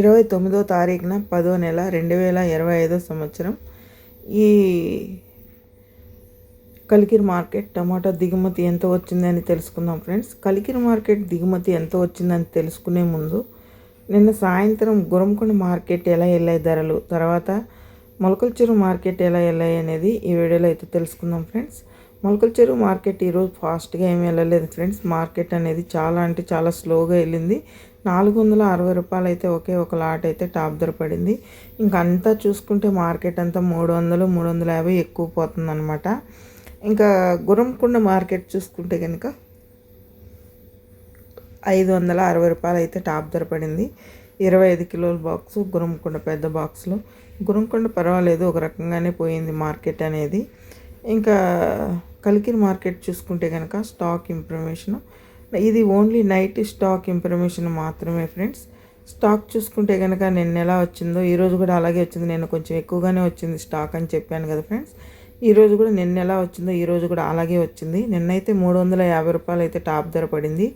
ఇరవై తొమ్మిదో తారీఖున పదో నెల రెండు వేల ఇరవై ఐదో సంవత్సరం. ఈ కలికిరి మార్కెట్ టమాటా దిగుమతి ఎంత వచ్చిందని తెలుసుకుందాం ఫ్రెండ్స్. కలికిరి మార్కెట్ దిగుమతి ఎంత వచ్చిందని తెలుసుకునే ముందు నిన్న సాయంత్రం గురంకొండ మార్కెట్ ఎలా వెళ్ళాయి ధరలు తర్వాత మొలకల చెరువు మార్కెట్ ఎలా వెళ్ళాయి అనేది ఈ వీడియోలో అయితే తెలుసుకుందాం ఫ్రెండ్స్. మొలకల చెరువు మార్కెట్ ఈరోజు ఫాస్ట్గా ఏమి వెళ్ళలేదు ఫ్రెండ్స్. మార్కెట్ అనేది చాలా అంటే చాలా స్లోగా వెళ్ళింది. నాలుగు వందల అరవై రూపాయలు అయితే ఒకే ఒక లాట్ అయితే టాప్ ధర పడింది. ఇంకంతా అంతా చూసుకుంటే మార్కెట్ అంతా మూడు వందలు మూడు వందల యాభై ఎక్కువ పోతుందన్నమాట. ఇంకా గురంకొండ మార్కెట్ చూసుకుంటే కనుక ఐదు వందల అరవై రూపాయలు అయితే టాప్ ధర పడింది. ఇరవై ఐదు కిలోల బాక్స్ గురంకొండ పెద్ద బాక్స్లో గురంకొండ పర్వాలేదు ఒక రకంగానే పోయింది మార్కెట్ అనేది. ఇంకా కలికిరి మార్కెట్ చూసుకుంటే కనుక స్టాక్ ఇన్ఫర్మేషన్ ఇది ఓన్లీ నైట్ స్టాక్ ఇన్ఫర్మేషన్ మాత్రమే ఫ్రెండ్స్ స్టాక్ చూసుకుంటే కనుక నిన్న ఎలా వచ్చిందో ఈరోజు కూడా అలాగే వచ్చింది. నేను కొంచెం ఎక్కువగానే వచ్చింది స్టాక్ అని చెప్పాను కదా ఫ్రెండ్స్ ఈరోజు కూడా నిన్న ఎలా వచ్చిందో ఈరోజు కూడా అలాగే వచ్చింది. నిన్నైతే మూడు వందల యాభై రూపాయలు అయితే టాప్ ధర పడింది.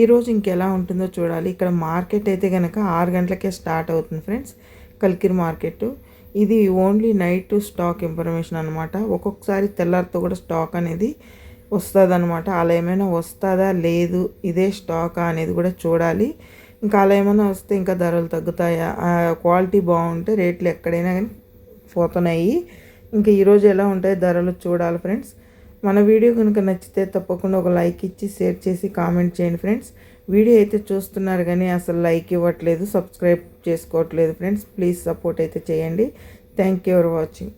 ఈరోజు ఇంకెలా ఉంటుందో చూడాలి. ఇక్కడ మార్కెట్ అయితే కనుక ఆరు గంటలకే స్టార్ట్ అవుతుంది ఫ్రెండ్స్ కలికిరి మార్కెట్ ఇది ఓన్లీ నైట్ స్టాక్ ఇన్ఫర్మేషన్ అనమాట ఒక్కొక్కసారి తెల్లారితో కూడా స్టాక్ అనేది వస్తుంది అనమాట అలా ఏమైనా వస్తుందా? లేదు. ఇదే స్టాకా అనేది కూడా చూడాలి. ఇంకా అలా ఏమైనా వస్తే ఇంకా ధరలు తగ్గుతాయా? క్వాలిటీ బాగుంటే రేట్లు ఎక్కడైనా కానీ పోతున్నాయి. ఇంకా ఈరోజు ఎలా ఉంటాయి ధరలు చూడాలి ఫ్రెండ్స్. మన వీడియో కనుక నచ్చితే తప్పకుండా ఒక లైక్ ఇచ్చి షేర్ చేసి కామెంట్ చేయండి ఫ్రెండ్స్. వీడియో అయితే చూస్తున్నారు కానీ అసలు లైక్ ఇవ్వట్లేదు సబ్స్క్రైబ్ చేసుకోవట్లేదు ఫ్రెండ్స్. ప్లీజ్ సపోర్ట్ అయితే చేయండి. Thank you for watching.